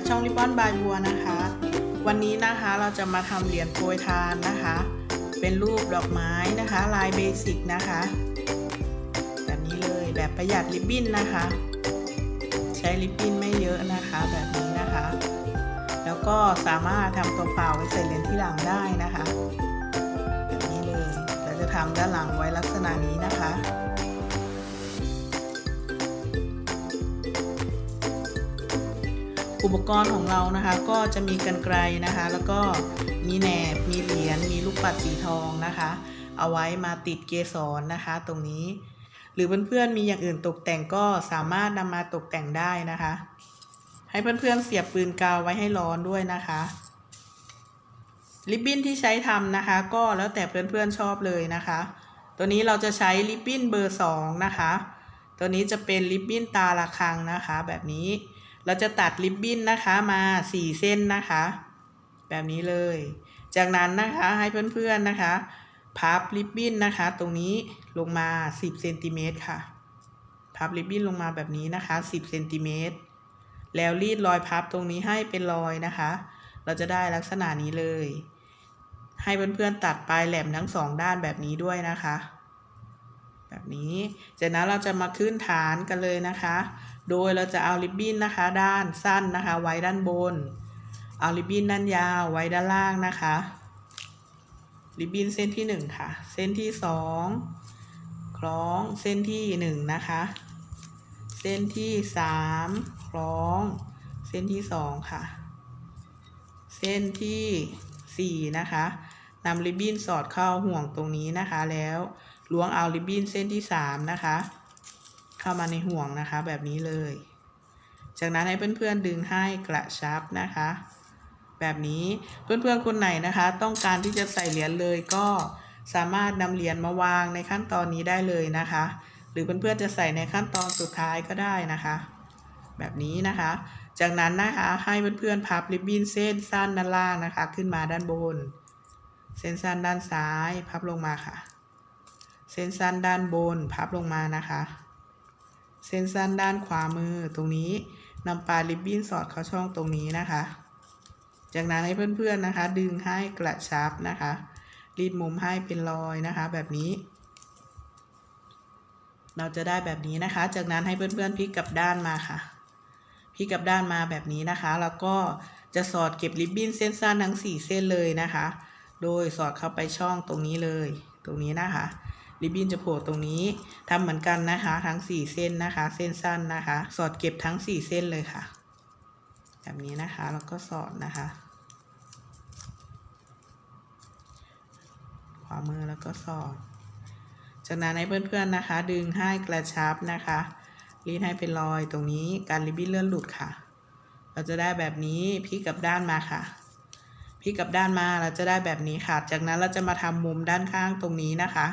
จากช่องริบบอนบายบัวนะคะ วันนี้นะคะเราจะมาทำเหรียญโปรยทานนะคะ เป็นรูปดอกไม้นะคะ ลายเบสิกนะคะ แบบนี้เลยแบบประหยัดริบบิ้นนะคะ ใช้ริบบิ้นไม่เยอะนะคะ แบบนี้นะคะ แล้วก็สามารถทำตัวเปล่าไว้ใส่เหรียญที่หลังได้นะคะ แบบนี้เลยเราจะทำด้านหลังไว้ลักษณะนี้นะคะ อุปกรณ์ของเรานะคะ ก็จะมีกันไกรนะคะ แล้วก็มีแหนบมีเหรียญมีลูกปัดสีทองนะคะ เอาไว้มาติดเกสรนะคะ ตรงนี้ หรือเพื่อนๆมีอย่างอื่นตกแต่งก็สามารถนำมาตกแต่งได้นะคะ ให้เพื่อนๆเสียบปืนกาวไว้ให้ร้อนด้วยนะคะริบบิ้นที่ใช้ทำนะคะ ก็แล้วแต่เพื่อนๆชอบเลยนะคะ ตัวนี้เราจะใช้ริบบิ้นเบอร์สองนะคะ ตัวนี้จะเป็นริบบิ้นตาละคังนะคะ แบบนี้ เราจะตัดริบบิ้นนะคะมาสี่เส้นนะคะ แบบนี้เลย จากนั้นนะคะให้เพื่อนๆนะคะ พับริบบิ้นนะคะ ตรงนี้ลงมา10เซนติเมตรค่ะ พับริบบิ้นลงมาแบบนี้นะคะ10เซนติเมตรแล้วรีดรอยพับตรงนี้ให้เป็นรอยนะคะ เราจะได้ลักษณะนี้เลย ให้เพื่อนๆตัดปลายแหลมทั้งสองด้านแบบนี้ด้วยนะคะ แบบนี้ จากนั้นเราจะมาขึ้นฐานกันเลยนะคะ โดยเราจะเอาริบบิ้นนะคะด้านสั้นนะคะไว้ด้านบน เอาริบบิ้นด้านยาวไว้ด้านล่างนะคะ ริบบิ้นเส้นที่หนึ่งค่ะ เส้นที่สองคล้องเส้นที่หนึ่งนะคะ เส้นที่สามคล้อง เส้นที่สองค่ะ เส้นที่สี่นะคะนำริบบิ้นสอดเข้าห่วงตรงนี้นะคะแล้วล้วงเอาริบบิ้นเส้นที่สามนะคะ เข้ามาในห่วงนะคะแบบนี้เลย จากนั้นให้เพื่อนๆดึงให้กระชับนะคะ แบบนี้เพื่อนๆคนไหนนะคะ ต้องการที่จะใส่เหรียญเลยก็สามารถนำเหรียญมาวางในขั้นตอนนี้ได้เลยนะคะ หรือเพื่อนๆจะใส่ในขั้นตอนสุดท้ายก็ได้นะคะ แบบนี้นะคะ จากนั้นนะคะให้เพื่อนๆพับริบบิ้นเส้นสั้นด้านล่างนะคะ ขึ้นมาด้านบน เส้นสั้นด้านซ้ายพับลงมาค่ะ เส้นสั้นด้านบนพับลงมานะคะ เส้นสั้นด้านขวามือตรงนี้นำปลายริบบิ้นสอดเข้าช่องตรงนี้นะคะ จากนั้นให้เพื่อนๆนะคะ ดึงให้กระชับนะคะ รีดมุมให้เป็นรอยนะคะ แบบนี้ เราจะได้แบบนี้นะคะ จากนั้นให้เพื่อนๆพลิกกลับด้านมาค่ะพลิกกลับด้านมาแบบนี้นะคะ แล้วก็จะสอดเก็บริบบิ้นเส้นสั้นทั้ง 4 เส้นเลยนะคะ โดยสอดเข้าไปช่องตรงนี้เลย ตรงนี้นะคะ ริบบิ้นจะโผล่ตรงนี้ทำเหมือนกันนะคะ ทั้ง 4 เส้นนะคะ เส้นสั้นนะคะ สอดเก็บทั้ง 4 เส้นเลยค่ะ แบบนี้นะคะแล้วก็สอดนะคะ ขวามือแล้วก็สอด จากนั้นให้เพื่อนๆนะคะ ดึงให้กระชับนะคะรีดให้เป็นรอยตรงนี้การริบบิ้นเลื่อนหลุดค่ะ เราจะได้แบบนี้พลิกกลับด้านมาค่ะพลิกกลับด้านมาเราจะได้แบบนี้ค่ะ จากนั้นเราจะมาทำมุมด้านข้างตรงนี้นะคะ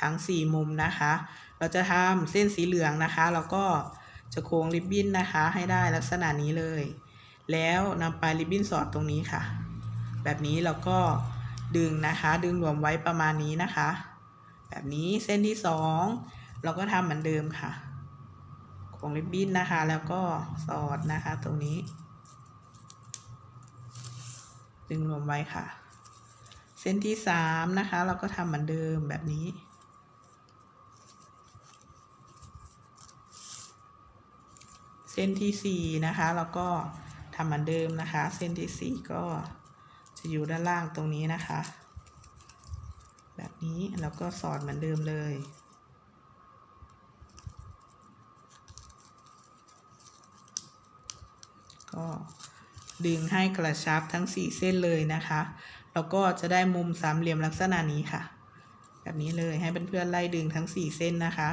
ทั้ง 4 มุมนะคะ เราจะทำเส้นสีเหลืองนะคะแล้วก็จะโค้งริบบิ้นนะคะ ให้ได้ลักษณะนี้เลย แล้วนำปลายริบบิ้นสอดตรงนี้ค่ะ แบบนี้เราก็ดึงนะคะ ดึงรวมไว้ประมาณนี้นะคะ แบบนี้เส้นที่สองเราก็ทำเหมือนเดิมค่ะโค้งริบบิ้นนะคะ แล้วก็สอดนะคะตรงนี้ ดึงรวมไว้ค่ะ เส้นที่สามนะคะ เราก็ทำเหมือนเดิมแบบนี้ เส้นที่สี่นะคะเราก็ทำเหมือนเดิมนะคะ เส้นที่สี่ก็จะอยู่ด้านล่างตรงนี้นะคะ แบบนี้แล้วก็สอดเหมือนเดิมเลย ก็ดึงให้กระชับทั้ง 4 เส้นเลยนะคะ แล้วก็จะได้มุมสามเหลี่ยมลักษณะนี้ค่ะ แบบนี้เลยให้เพื่อนๆไล่ดึงทั้ง 4 เส้นนะคะ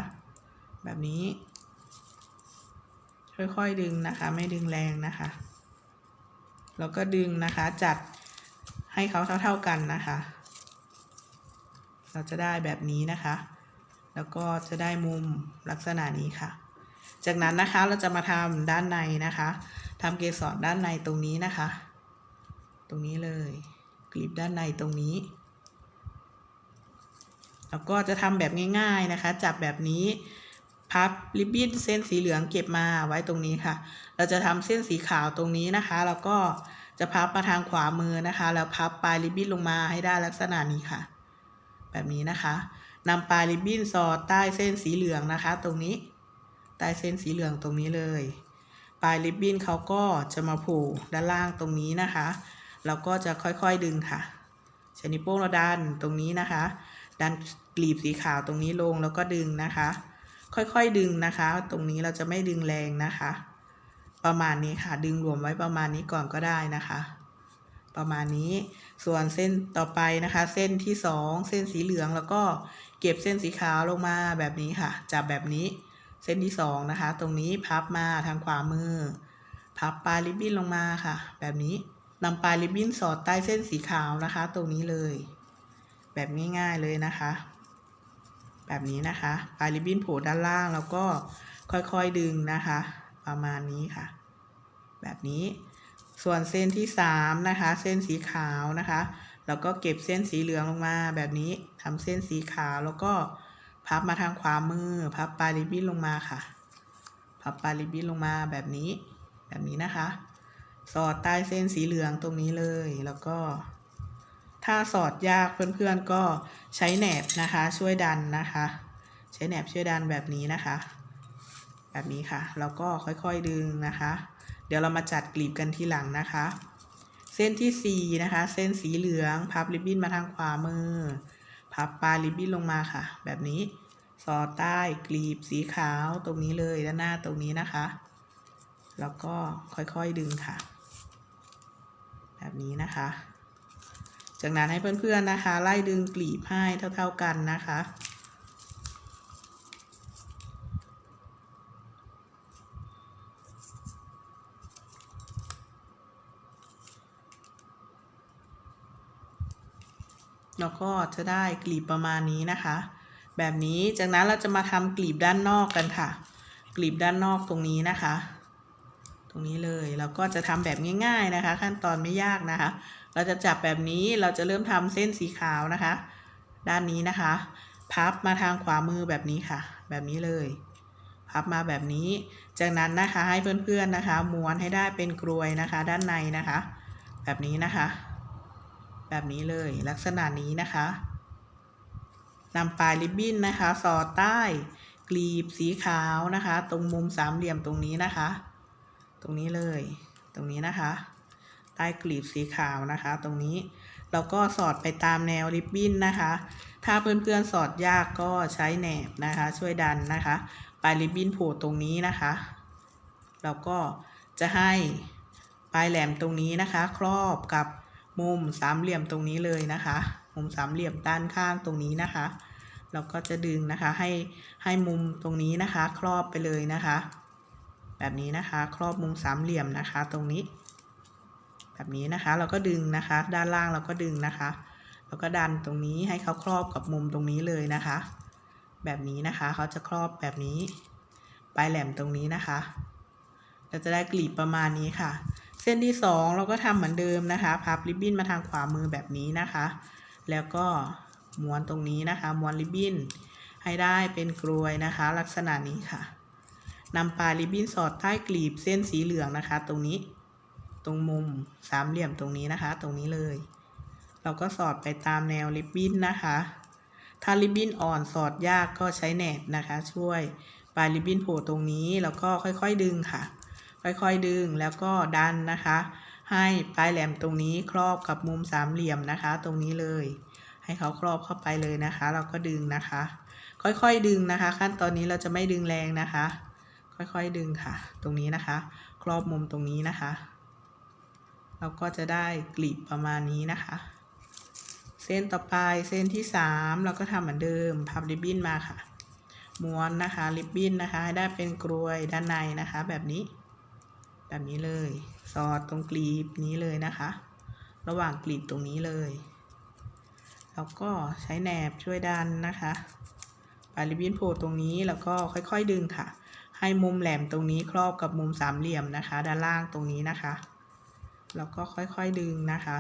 แบบนี้ ค่อยๆดึงนะคะ ไม่ดึงแรงนะคะ แล้วก็ดึงนะคะจัดให้เขาเท่า ๆกันนะคะ เราจะได้แบบนี้นะคะ แล้วก็จะได้มุมลักษณะนี้ค่ะ จากนั้นนะคะเราจะมาทำด้านในนะคะทำเกสรด้านในตรงนี้นะคะ ตรงนี้เลยกลีบด้านในตรงนี้แล้วก็จะทำแบบง่าย ๆนะคะ จับแบบนี้ พับริบบิ้นเส้นสีเหลืองเก็บมาไว้ตรงนี้ค่ะ เราจะทำเส้นสีขาวตรงนี้นะคะ แล้วก็จะพับมาทางขวามือนะคะ แล้วพับปลายริบบิ้นลงมาให้ได้ลักษณะนี้ค่ะ แบบนี้นะคะนำปลายริบบิ้นสอดใต้เส้นสีเหลืองนะคะ ตรงนี้ ใต้เส้นสีเหลืองตรงนี้เลย ปลายริบบิ้นเขาก็จะมาผูกด้านล่างตรงนี้นะคะเราก็จะค่อยๆดึงค่ะชนิโป้งเราดันตรงนี้นะคะ ดันกลีบสีขาวตรงนี้ลงแล้วก็ดึงนะคะ ค่อยๆดึงนะคะ ตรงนี้เราจะไม่ดึงแรงนะคะ ประมาณนี้ค่ะ ดึงรวมไว้ประมาณนี้ก่อนก็ได้นะคะ ประมาณนี้ส่วนเส้นต่อไปนะคะ เส้นที่สองเส้นสีเหลืองแล้วก็เก็บเส้นสีขาวลงมาแบบนี้ค่ะ จับแบบนี้เส้นที่สองนะคะ ตรงนี้พับมาทางขวามือ พับปลายริบบิ้นลงมาค่ะ แบบนี้นำปลายริบบิ้นสอดใต้เส้นสีขาวนะคะ ตรงนี้เลย แบบง่ายๆเลยนะคะ แบบนี้นะคะ ปลายริบบิ้นโผล่ด้านล่างแล้วก็ค่อยๆดึงนะคะ ประมาณนี้ค่ะ แบบนี้ส่วนเส้นที่สามนะคะ เส้นสีขาวนะคะ แล้วก็เก็บเส้นสีเหลืองลงมาแบบนี้ทำเส้นสีขาวแล้วก็พับมาทางขวามือ พับปลายริบบิ้นลงมาค่ะ พับปลายริบบิ้นลงมาแบบนี้ แบบนี้นะคะ สอดใต้เส้นสีเหลืองตรงนี้เลย แล้วก็ ถ้าสอดยากเพื่อนๆก็ใช้แหนบนะคะ ช่วยดันนะคะ ใช้แหนบช่วยดันแบบนี้นะคะ แบบนี้ค่ะแล้วก็ค่อยๆดึงนะคะ เดี๋ยวเรามาจัดกลีบกันทีหลังนะคะ เส้นที่สี่นะคะ เส้นสีเหลืองพับริบบิ้นมาทางขวามือ พับปลายริบบิ้นลงมาค่ะ แบบนี้สอดใต้กลีบสีขาวตรงนี้เลยด้านหน้าตรงนี้นะคะ แล้วก็ค่อยๆดึงค่ะ แบบนี้นะคะ จากนั้นให้เพื่อนๆนะคะ ไล่ดึงกลีบให้เท่าๆกันนะคะ แล้วก็จะได้กลีบประมาณนี้นะคะ แบบนี้จากนั้นเราจะมาทำกลีบด้านนอกกันค่ะ กลีบด้านนอกตรงนี้นะคะ ตรงนี้เลยเราก็จะทำแบบง่าย ๆนะคะ ขั้นตอนไม่ยากนะคะ เราจะจับแบบนี้เราจะเริ่มทำเส้นสีขาวนะคะ ด้านนี้นะคะ พับมาทางขวามือแบบนี้ค่ะ แบบนี้เลย พับมาแบบนี้ จากนั้นนะคะให้เพื่อนๆนะคะ ม้วนให้ได้เป็นกรวยนะคะ ด้านในนะคะ แบบนี้นะคะ แบบนี้เลยลักษณะนี้นะคะนำปลายริบบิ้นนะคะ สอดใต้กลีบสีขาวนะคะ ตรงมุมสามเหลี่ยมตรงนี้นะคะ ตรงนี้เลย ตรงนี้นะคะ ต้กลีบสีขาวนะคะ ตรงนี้เราก็สอดไปตามแนวริบบิ้นนะคะ ถ้าเพื่อนๆสอดยากก็ใช้แหนบนะคะ ช่วยดันนะคะปลายริบบิ้นโผล่ตรงนี้นะคะเราก็จะให้ปลายแหลมตรงนี้นะคะ ครอบกับมุมสามเหลี่ยมตรงนี้เลยนะคะ มุมสามเหลี่ยมด้านข้างตรงนี้นะคะ เราก็จะดึงนะคะให้ให้มุมตรงนี้นะคะ ครอบไปเลยนะคะ แบบนี้นะคะ ครอบมุมสามเหลี่ยมนะคะ ตรงนี้ แบบนี้นะคะ เราก็ดึงนะคะ ด้านล่างเราก็ดึงนะคะ แล้วก็ดันตรงนี้ให้เขาครอบกับมุมตรงนี้เลยนะคะ แบบนี้นะคะเขาจะครอบแบบนี้ ปลายแหลมตรงนี้นะคะ เราจะได้กลีบประมาณนี้ค่ะ เส้นที่สองเราก็ทำเหมือนเดิมนะคะพับริบบิ้นมาทางขวามือแบบนี้นะคะ แล้วก็ม้วนตรงนี้นะคะ ม้วนริบบิ้นให้ได้เป็นกรวยนะคะ ลักษณะนี้ค่ะนำปลายริบบิ้นสอดใต้กลีบเส้นสีเหลืองนะคะ ตรงนี้ ตรงมุมสามเหลี่ยมตรงนี้นะคะ ตรงนี้เลย เราก็สอดไปตามแนวริบบิ้นนะคะ ถ้าริบบิ้นอ่อนสอดยากก็ใช้แหนบนะคะ ช่วยปลายริบบิ้นโผล่ตรงนี้แล้วก็ค่อยๆดึงค่ะ ค่อยๆดึงแล้วก็ดันนะคะ ให้ปลายแหลมตรงนี้ครอบกับมุมสามเหลี่ยมนะคะ ตรงนี้เลย ให้เขาครอบเข้าไปเลยนะคะ เราก็ดึงนะคะ ค่อยๆดึงนะคะ ขั้นตอนนี้เราจะไม่ดึงแรงนะคะ ค่อยๆดึงค่ะ ตรงนี้นะคะ ครอบมุมตรงนี้นะคะ เราก็จะได้กลีบประมาณนี้นะคะ เส้นต่อไปเส้นที่สามเราก็ทำเหมือนเดิมพับริบบิ้นมาค่ะ ม้วนนะคะริบบิ้นนะคะให้ได้เป็นกรวยด้านในนะคะ แบบนี้ แบบนี้เลย สอดตรงกลีบนี้เลยนะคะ ระหว่างกลีบตรงนี้เลยแล้วก็ใช้แหนบช่วยดันนะคะปลายริบบิ้นโผล่ตรงนี้แล้วก็ค่อยๆดึงค่ะ ให้มุมแหลมตรงนี้ครอบกับมุมสามเหลี่ยมนะคะ ด้านล่างตรงนี้นะคะ แล้วก็ค่อยๆดึงนะคะ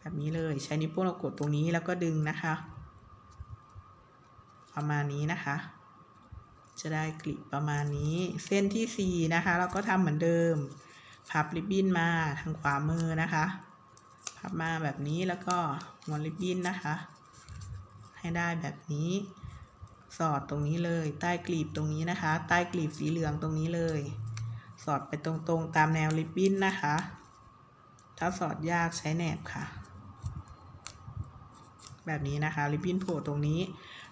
แบบนี้เลยใช้นิ้วโป้งเรากดตรงนี้แล้วก็ดึงนะคะ ประมาณนี้นะคะ จะได้กลีบประมาณนี้ เส้นที่สี่นะคะ เราก็ทำเหมือนเดิม พับริบบิ้นมาทางขวามือนะคะ พับมาแบบนี้แล้วก็ม้วนริบบิ้นนะคะ ให้ได้แบบนี้สอดตรงนี้เลย ใต้กลีบตรงนี้นะคะ ใต้กลีบสีเหลืองตรงนี้เลย สอดไปตรงๆตามแนวริบบิ้นนะคะ ถ้าสอดยากใช้แหนบค่ะ แบบนี้นะคะ ริบบิ้นโผล่ตรงนี้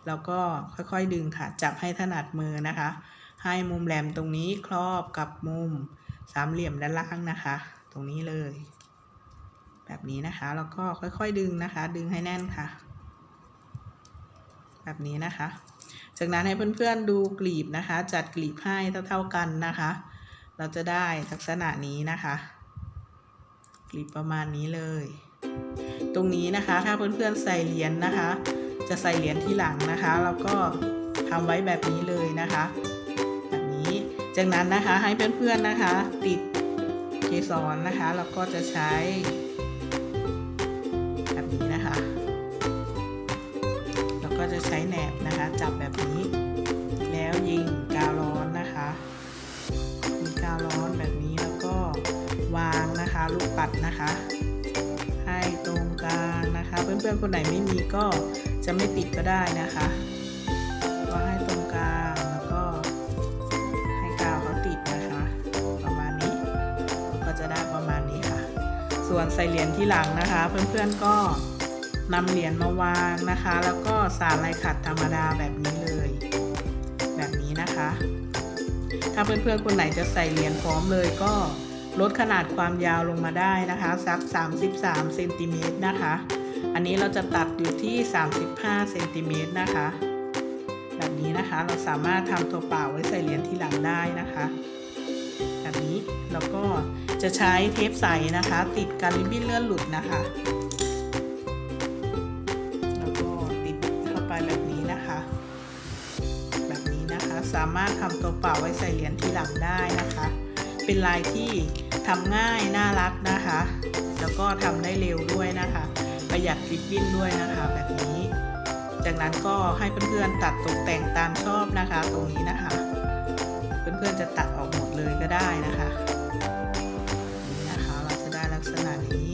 แล้วก็ค่อยๆดึงค่ะ จับให้ถนัดมือนะคะ ให้มุมแหลมตรงนี้ครอบกับมุมสามเหลี่ยมด้านล่างนะคะ ตรงนี้เลย แบบนี้นะคะ แล้วก็ค่อยๆดึงนะคะ ดึงให้แน่นค่ะ แบบนี้นะคะ จากนั้นให้เพื่อนๆดูกลีบนะคะ จัดกลีบให้เท่าๆกันนะคะ เราจะได้ลักษณะนี้นะคะ กลีบประมาณนี้เลย ตรงนี้นะคะถ้าเพื่อนๆใส่เหรียญนะคะ จะใส่เหรียญที่หลังนะคะ แล้วก็ทำไว้แบบนี้เลยนะคะแบบนี้จากนั้นนะคะให้เพื่อนๆนะคะ ติดเกสรนะคะแล้วก็จะใช้ แบบนี้นะคะ แล้วก็จะใช้แหนบนะคะ จับแบบ นะคะ ให้ตรงกลางนะคะ เพื่อนๆคนไหนไม่มีก็จะไม่ติดก็ได้นะคะวาให้ตรงกลางแล้วก็ให้กาวเขาติดนะคะ ประมาณนี้ก็จะได้ประมาณนี้ค่ะ ส่วนใส่เหรียญที่หลังนะคะ เพื่อนๆก็นำเหรียญมาวางนะคะ แล้วก็สาลายขัดธรรมดาแบบนี้เลย แบบนี้นะคะ ถ้าเพื่อนๆคนไหนจะใส่เหรียญพร้อมเลยก็ ลดขนาดความยาวลงมาได้นะคะสัก 33เซนติเมตรนะคะ อันนี้เราจะตัดอยู่ที่ 35เซนติเมตรนะคะ แบบนี้นะคะเราสามารถทำตัวเปล่าไว้ใส่เหรียญที่หลังได้นะคะแบบนี้แล้วก็จะใช้เทปใสนะคะ ติดกันริบบิ้นเลื่อนหลุดนะคะแล้วก็ติดเข้าไปแบบนี้นะคะ แบบนี้นะคะสามารถทำตัวเปล่าไว้ใส่เหรียญที่หลังได้นะคะ เป็นลายที่ทำง่ายน่ารักนะคะ แล้วก็ทำได้เร็วด้วยนะคะ ประหยัดริบบิ้นด้วยนะคะแบบนี้ จากนั้นก็ให้เพื่อนๆตัดตกแต่งตามชอบนะคะ ตรงนี้นะคะ เพื่อนๆจะตัดออกหมดเลยก็ได้นะคะนี่นะคะเราจะได้ลักษณะนี้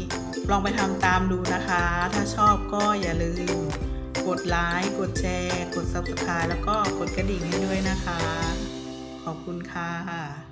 ลองไปทำตามดูนะคะ ถ้าชอบก็อย่าลืมกดไลค์ กดแชร์ กด subscribe แล้วก็กดกระดิ่งให้ด้วยนะคะ ขอบคุณค่ะ